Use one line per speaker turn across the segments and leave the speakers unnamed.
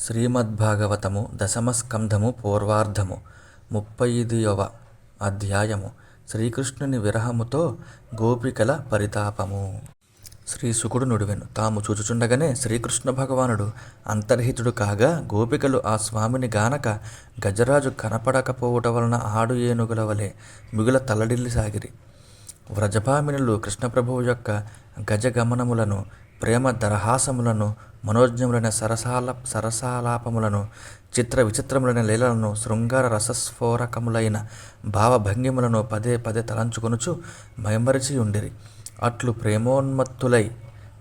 శ్రీమద్భాగవతము దశమస్కంధము పూర్వార్ధము ముప్పై ముప్పైదియవ అధ్యాయము శ్రీకృష్ణుని విరహముతో గోపికల పరితాపము. శ్రీ శుకుడు నుడివెను. తాము చూచుచుండగానే శ్రీకృష్ణ భగవానుడు అంతర్హితుడు కాగా గోపికలు ఆ స్వామిని గానక గజరాజు కనపడకపోవుట వలన ఆడు ఏనుగుల వలె మిగుల తల్లడిల్లి సాగిరి. వ్రజభామినులు కృష్ణప్రభువు యొక్క గజగమనములను ప్రేమ దరహాసములను మనోజ్ఞములైన సరసాల సరసాలాపములను చిత్ర విచిత్రములైన లీలలను శృంగార రసస్ఫోరకములైన భావభంగిములను పదే పదే తలంచుకొనుచు మైమరిచి ఉండిరి. అట్లు ప్రేమోన్మత్తులై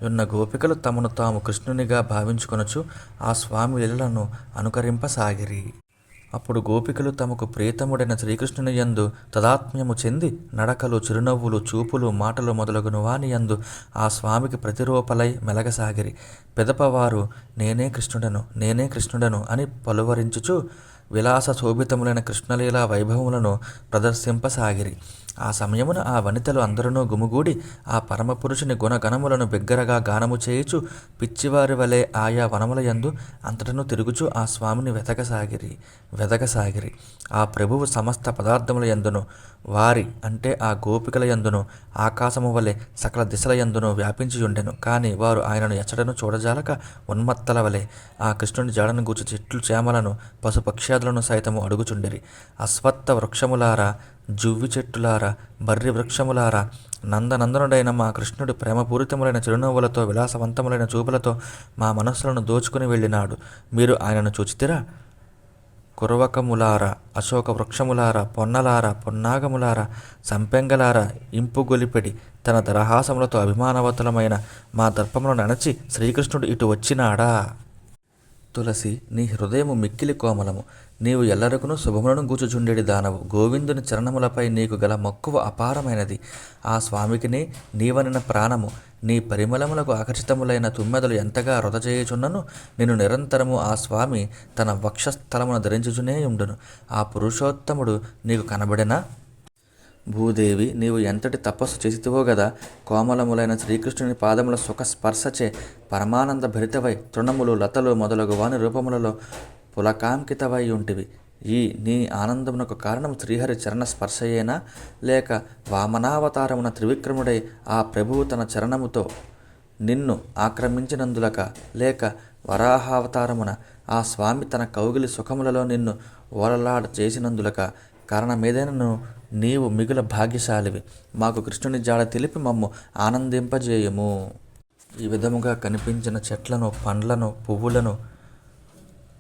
ఉన్న గోపికలు తమను తాము కృష్ణునిగా భావించుకొనుచు ఆ స్వామి లీలలను అనుకరింపసాగిరి. అప్పుడు గోపికలు తమకు ప్రియతముడైన శ్రీకృష్ణుని యందు తదాత్మ్యము చెంది నడకలు చిరునవ్వులు చూపులు మాటలు మొదలగును వాని యందు ఆ స్వామికి ప్రతిరూపలై మెలగసాగిరి. పెదపవారు నేనే కృష్ణుడను నేనే కృష్ణుడను అని పలువరించుచు విలాస శోభితములైన కృష్ణలీలా వైభవములను ప్రదర్శింపసాగిరి. ఆ సమయమున ఆ వనితలు అందరూ గుమిగూడి ఆ పరమపురుషుని గుణగణములను బిగ్గరగా గానము చేయుచు పిచ్చివారి వలె ఆయా వనముల యందు అంతటను తిరుగుచు ఆ స్వామిని వెతకసాగిరి వెతకసాగిరి. ఆ ప్రభువు సమస్త పదార్థముల యందును వారి అంటే ఆ గోపికల యందును ఆకాశము వలె సకల దిశల యందును వ్యాపించి ఉండెను కానీ వారు ఆయనను ఎచ్చటను చూడజాలక ఉన్మత్తల వలె ఆ కృష్ణుని జాడను గూర్చి చెట్లు చేమలను పశుపక్ష్యాదులను సైతము అడుగుచుండిరి. అశ్వత్థ వృక్షములారా జువ్వి చెట్టులారా బర్రి వృక్షములారా నందనందనుడైన మా కృష్ణుడు ప్రేమపూరితములైన చిరునవ్వులతో విలాసవంతములైన చూపులతో మా మనస్సులను దోచుకుని వెళ్ళినాడు. మీరు ఆయనను చూచితిరా? కురవకములారా అశోక వృక్షములారా పొన్నలారా పొన్నాగములారా సంపెంగలారా ఇంపుగొలిపెడి తన దరహాసములతో అభిమానవతులమైన మా దర్పములను అణచి శ్రీకృష్ణుడు ఇటు వచ్చినాడా? తులసి నీ హృదయము మిక్కిలి కోమలము. నీవు ఎల్లరకును శుభములను గూచుచుండేడి దానవు. గోవిందుని చరణములపై నీకు గల మక్కువ అపారమైనది. ఆ స్వామికిని నీవనిన ప్రాణము. నీ పరిమళములకు ఆకర్షితములైన తుమ్మెదలు ఎంతగా రొద చేయుచున్నను నిన్ను నిరంతరము ఆ స్వామి తన వక్షస్థలమును ధరించుచునే ఉండును. ఆ పురుషోత్తముడు నీకు కనబడినా? భూదేవి నీవు ఎంతటి తపస్సు చేసితివో గదా కోమలములైన శ్రీకృష్ణుని పాదముల సుఖ స్పర్శచే పరమానంద భరితవై తృణములు లతలు మొదలగు వాని రూపములలో పులకాంకితవై ఉంటివి ఈ నీ ఆనందమునకు కారణం శ్రీహరి చరణ స్పర్శయేనా? లేక వామనావతారమున త్రివిక్రముడై ఆ ప్రభువు తన చరణముతో నిన్ను ఆక్రమించినందులక లేక వరాహావతారమున ఆ స్వామి తన కౌగిలి సుఖములలో నిన్ను ఓలలాడ చేసినందులక కారణమేదైనను నీవు మిగుల భాగ్యశాలివి. మాకు కృష్ణుని జాడ తెలిపి మమ్ము ఆనందింపజేయము. ఈ విధముగా కనిపించిన చెట్లను పండ్లను పువ్వులను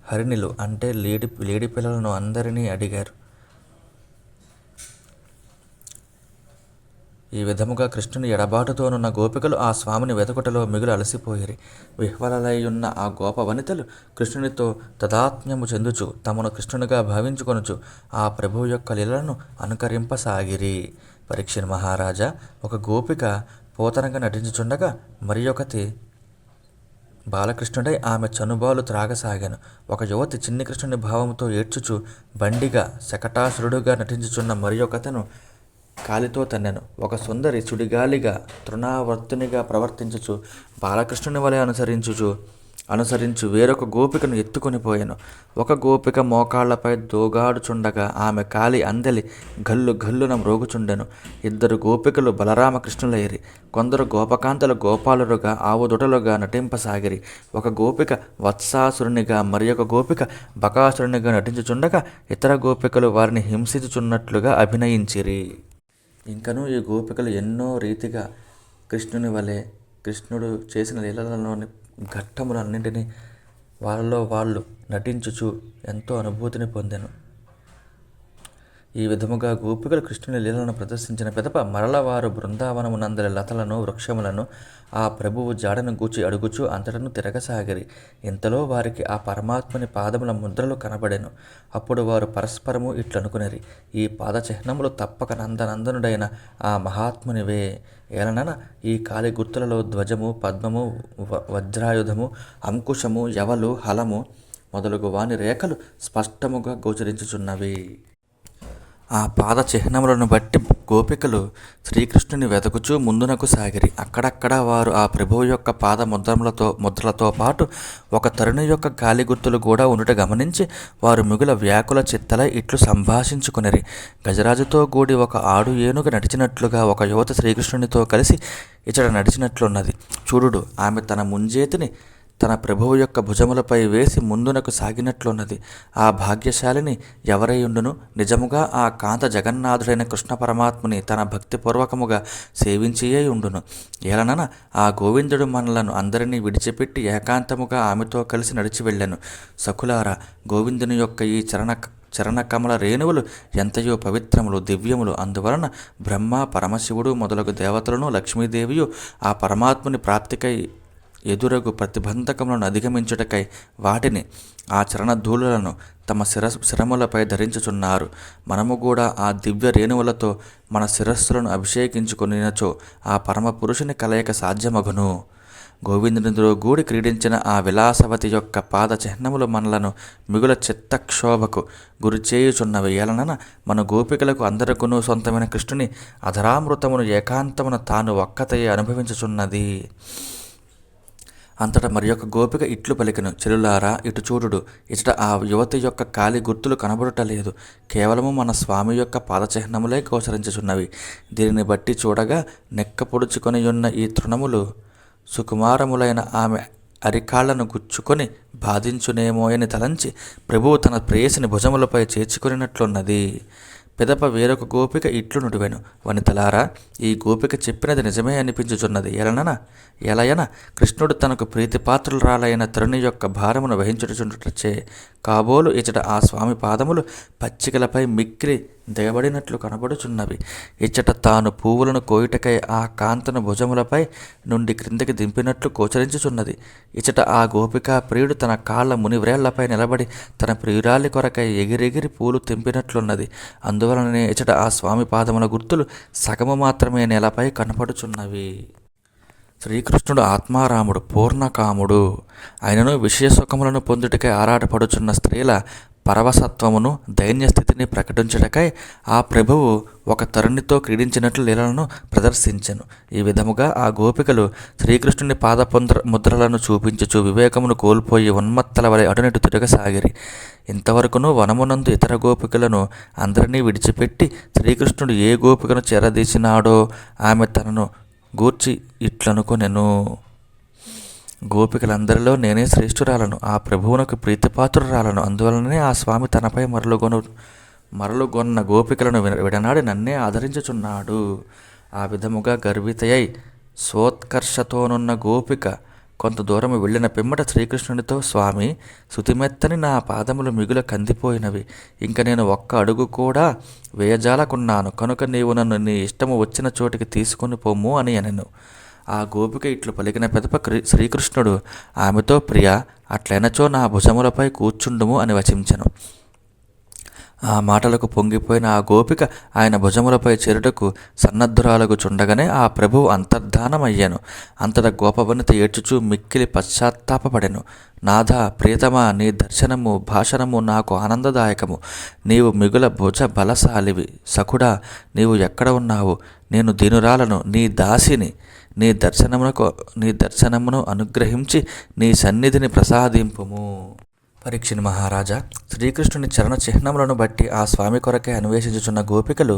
హరిణిలు అంటే లేడి లేడి పిల్లలను అందరినీ అడిగారు. ఈ విధముగా కృష్ణుని ఎడబాటుతోనున్న గోపికలు ఆ స్వామిని వెతకుటలో మిగులు అలసిపోయిరి. విహ్వలలయ్యున్న ఆ గోప వనితలు కృష్ణునితో తదాత్మ్యము చెందుచు తమను కృష్ణునిగా భావించుకొనుచు ఆ ప్రభువు యొక్క లీలను అనుకరింపసాగిరి. పరీక్ష మహారాజా ఒక గోపిక పోతనగా నటించుచుండగా మరి ఒకటి బాలకృష్ణుడై ఆమె చనుబాలు త్రాగసాగాను. ఒక యువతి చిన్ని కృష్ణుని భావంతో ఏడ్చుచు బండిగా శకటాసురుడుగా నటించుచున్న మరి ఒకతను కాలితో తన్నాను. ఒక సుందరి సుడిగాలిగా తృణావర్తునిగా ప్రవర్తించుచు బాలకృష్ణుని వలె అనుసరించుచు అనుసరించి. వేరొక గోపికను ఎత్తుకొని పోయాను. ఒక గోపిక మోకాళ్ళపై దోగాడుచుండగా ఆమె కాలి అందలి గల్లు గల్లున మ్రోగుచుండెను. ఇద్దరు గోపికలు బలరామకృష్ణులయ్యి కొందరు గోపకాంతలు గోపాలురుగా ఆవుదుటలుగా నటింపసాగిరి. ఒక గోపిక వత్సాసురునిగా మరి ఒక గోపిక బకాసురునిగా నటించుచుండగా ఇతర గోపికలు వారిని హింసించుచున్నట్లుగా అభినయించిరి. ఇంకనూ ఈ గోపికలు ఎన్నో రీతిగా కృష్ణుని వలె కృష్ణుడు చేసిన లీలలలోని ఘట్టములన్నింటినీ వాళ్ళలో వాళ్ళు నటించుచు ఎంతో అనుభూతిని పొందాను. ఈ విధముగా గోపికలు కృష్ణుని లీలను ప్రదర్శించిన పిదప మరల వారు బృందావనమునందరి లతలను వృక్షములను ఆ ప్రభువు జాడను గూచి అడుగుచు అంతటను తిరగసాగిరి. ఇంతలో వారికి ఆ పరమాత్మని పాదముల ముద్రలు కనబడెను. అప్పుడు వారు పరస్పరము ఇట్లనుకునేరి. ఈ పాద చిహ్నములు తప్పక నందనందనుడైన ఆ మహాత్మునివే. ఏలనన ఈ కాలి గుర్తులలో ధ్వజము పద్మము వజ్రాయుధము అంకుశము యవలు హలము మొదలగు వాని రేఖలు స్పష్టముగా గోచరించుచున్నవి. ఆ పాద చిహ్నములను బట్టి గోపికలు శ్రీకృష్ణుని వెతకుచూ ముందునకు సాగిరి. అక్కడక్కడ వారు ఆ ప్రభువు యొక్క పాద ముద్రములతో ముద్రలతో పాటు ఒక తరుణి యొక్క గాలి గుర్తులు కూడా ఉండుట గమనించి వారు మిగుల వ్యాకుల చిత్తలై ఇట్లు సంభాషించుకునిరి. గజరాజుతో కూడి ఒక ఆడు ఏనుగు నడిచినట్లుగా ఒక యువత శ్రీకృష్ణునితో కలిసి ఇచ్చట నడిచినట్లున్నది. చూడుడు ఆమె తన ముంజేతిని తన ప్రభువు యొక్క భుజములపై వేసి ముందునకు సాగినట్లున్నది. ఆ భాగ్యశాలిని ఎవరైయుండును? నిజముగా ఆ కాంత జగన్నాథుడైన కృష్ణ పరమాత్ముని తన భక్తిపూర్వకముగా సేవించియే ఉండును. ఏలనన ఆ గోవిందుడు మనలను అందరినీ విడిచిపెట్టి ఏకాంతముగా ఆమెతో కలిసి నడిచి వెళ్ళాను. సకులారా గోవిందుని యొక్క ఈ చరణ చరణకమల రేణువులు ఎంతయో పవిత్రములు దివ్యములు. అందువలన బ్రహ్మ పరమశివుడు మొదలగు దేవతలను లక్ష్మీదేవియు ఆ పరమాత్ముని ప్రాప్తికై ఎదురగు ప్రతిబంధకములను అధిగమించుటకై వాటిని ఆ చరణధూళులను తమ శిర శిరములపై ధరించుచున్నారు. మనము కూడా ఆ దివ్య రేణువులతో మన శిరస్సులను అభిషేకించుకునినచో ఆ పరమ పురుషుని కలయిక సాధ్యమగును. గోవిందునితో గూడి క్రీడించిన ఆ విలాసవతి యొక్క పాద చిహ్నములు మనలను మిగుల చిత్తక్షోభకు గురి చేయుచున్నవి ఏలనన మన గోపికలకు అందరకును సొంతమైన కృష్ణుని అధరామృతమును ఏకాంతమున తాను ఒక్కతయే అనుభవించుచున్నది. అంతటా మరి యొక్క గోపిక ఇట్లు పలికెను. చెలులారా ఇటు చూడుడు. ఇచట ఆ యువతి యొక్క కాలి గుర్తులు కనబడుటలేదు కేవలము మన స్వామి యొక్క పాదచిహ్నములే గోచరించుచున్నవి. దీనిని బట్టి చూడగా నెక్క పొడుచుకొని ఉన్న ఈ తృణములు సుకుమారములైన ఆమె అరికాళ్ళను గుచ్చుకొని బాధించునేమోయని తలంచి ప్రభువు తన ప్రేయసిని భుజములపై చేర్చుకొనినట్లున్నది. పిదప వేరొక గోపిక ఇట్లు నుడివెను వనితలారా ఈ గోపిక చెప్పినది నిజమే అనిపించుచున్నది. ఎలనన ఎలయన కృష్ణుడు తనకు ప్రీతిపాత్రులరాలైన తరుణి యొక్క భారమును వహించుచుండుటచే కాబోలు ఇచ్చట ఆ స్వామి పాదములు పచ్చికలపై మిక్కిలి దిగబడినట్లు కనబడుచున్నవి. ఇచ్చట తాను పువ్వులను కోయుటకై ఆ కాంతను భుజములపై నుండి క్రిందకి దింపినట్లు గోచరించుచున్నది. ఇచ్చట ఆ గోపికా ప్రియుడు తన కాళ్ళ మునివ్రేళ్ళపై నిలబడి తన ప్రియురాలి కొరకై ఎగిరెగిరి పూలు తెంపినట్లున్నది. అందువలననే ఇచ్చట ఆ స్వామి పాదముల గుర్తులు సగము మాత్రమే నేలపై కనపడుచున్నవి. శ్రీకృష్ణుడు ఆత్మారాముడు పూర్ణకాముడు. ఆయనను విషయ సుఖములను పొందుటకై ఆరాటపడుచున్న స్త్రీల పరవసత్వమును దైన్యస్థితిని ప్రకటించుటకై ఆ ప్రభువు ఒక తరుణితో క్రీడించినట్లు లీలలను ప్రదర్శించెను. ఈ విధముగా ఆ గోపికలు శ్రీకృష్ణుని పాదపుంద్ర ముద్రలను చూపించుచు వివేకమును కోల్పోయి ఉన్మత్తల వలె అటునిటు తిరగసాగిరి. ఇంతవరకును వనమునందు ఇతర గోపికలను అందరినీ విడిచిపెట్టి శ్రీకృష్ణుడు ఏ గోపికను చేరదీసినాడో ఆమె తనను గూర్చి ఇట్లనుకొనెను గోపికలందరిలో నేనే శ్రేష్ఠురాలను ఆ ప్రభువునకు ప్రీతిపాత్రురాలను. అందువలననే ఆ స్వామి తనపై మరలుగొను మరలుగొన్న గోపికలను విన- విడనాడి నన్నే ఆదరించుచున్నాడు. ఆ విధముగా గర్వితయై సోత్కర్షతోనున్న గోపిక కొంత దూరం వెళ్ళిన పిమ్మట శ్రీకృష్ణునితో స్వామి శుతిమెత్తని నా పాదములు మిగుల కందిపోయినవి. ఇంక నేను ఒక్క అడుగు కూడా వేయజాలకున్నాను. కనుక నీవు నన్ను నీ ఇష్టము వచ్చిన చోటికి తీసుకొని పొమ్ము అని అనెను. ఆ గోపిక ఇట్లు పలికిన పెదప క్రి- శ్రీకృష్ణుడు ఆమెతో ప్రియ అట్లెనచో నా భుజములపై కూర్చుండుము అని వచించను. ఆ మాటలకు పొంగిపోయిన ఆ గోపిక ఆయన భుజములపై చేరుటకు సన్నద్ధురాలకు చుండగానే ఆ ప్రభువు అంతర్ధానమయ్యాను. అంతట గోపవనిత ఏడ్చుచూ మిక్కిలి పశ్చాత్తాపపడెను. నాథ ప్రియతమ నీ దర్శనము భాషణము నాకు ఆనందదాయకము. నీవు మిగుల భుజ బలశాలివి సఖుడా నీవు ఎక్కడ ఉన్నావు? నేను దీనురాలను నీ దాసిని. నీ దర్శనమునకు నీ దర్శనమును అనుగ్రహించి నీ సన్నిధిని ప్రసాదింపుము. పరీక్షణ మహారాజా శ్రీకృష్ణుని చరణ చిహ్నములను బట్టి ఆ స్వామి కొరకే అన్వేషించుచున్న గోపికలు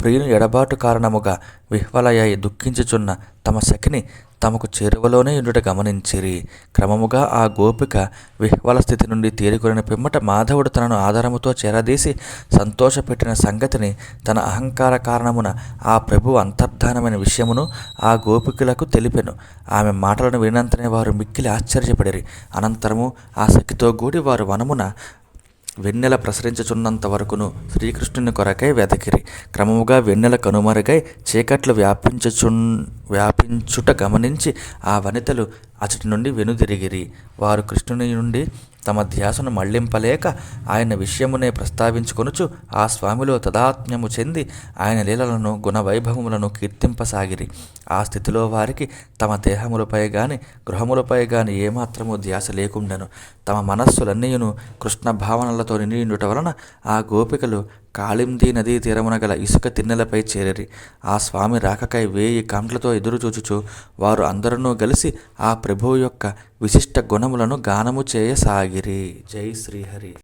ప్రియుని ఎడబాటు కారణముగా విహ్వలయ్యి దుఃఖించుచున్న తమ సఖిని తమకు చేరువలోనే ఉండుట గమనించిరి. క్రమముగా ఆ గోపిక విహ్వల స్థితి నుండి తేరుకొనిన పిమ్మట మాధవుడు తనను ఆధారముతో చేరదీసి సంతోషపెట్టిన సంగతిని తన అహంకార కారణమున ఆ ప్రభు అంతర్ధానమైన విషయమును ఆ గోపికలకు తెలిపెను. ఆమె మాటలను వినంతనే వారు మిక్కిలి ఆశ్చర్యపడిరి. అనంతరము ఆ సఖితో కూడి వారు వనమున వెన్నెల ప్రసరించుచున్నంత వరకును శ్రీకృష్ణుని కొరకై వెదకిరి. క్రమముగా వెన్నెల కనుమరుగై చీకట్లు వ్యాపించుచు వ్యాపించుట గమనించి ఆ వనితలు అచటి నుండి వెనుదిరిగిరి. వారు కృష్ణుని నుండి తమ ధ్యాసను మళ్ళింపలేక ఆయన విషయమునే ప్రస్తావించుకొనుచు ఆ స్వామిలో తదాత్మ్యము చెంది ఆయన లీలలను గుణవైభవములను కీర్తింపసాగిరి. ఆ స్థితిలో వారికి తమ దేహములపై గాని గృహములపై గాని ఏమాత్రము ధ్యాస లేకుండెను. తమ మనస్సులన్నీయును కృష్ణ భావనలతో నిండియుండుట వలన ఆ గోపికలు కాళింది నదీ తీరమున గల ఇసుక తిన్నెలపై చేరిరి. ఆ స్వామి రాకకై వేయి కంట్లతో ఎదురుచూచుచు వారు అందరూ కలిసి ఆ ప్రభువు యొక్క విశిష్ట గుణములను గానము చేయసాగిరి. జై శ్రీహరి.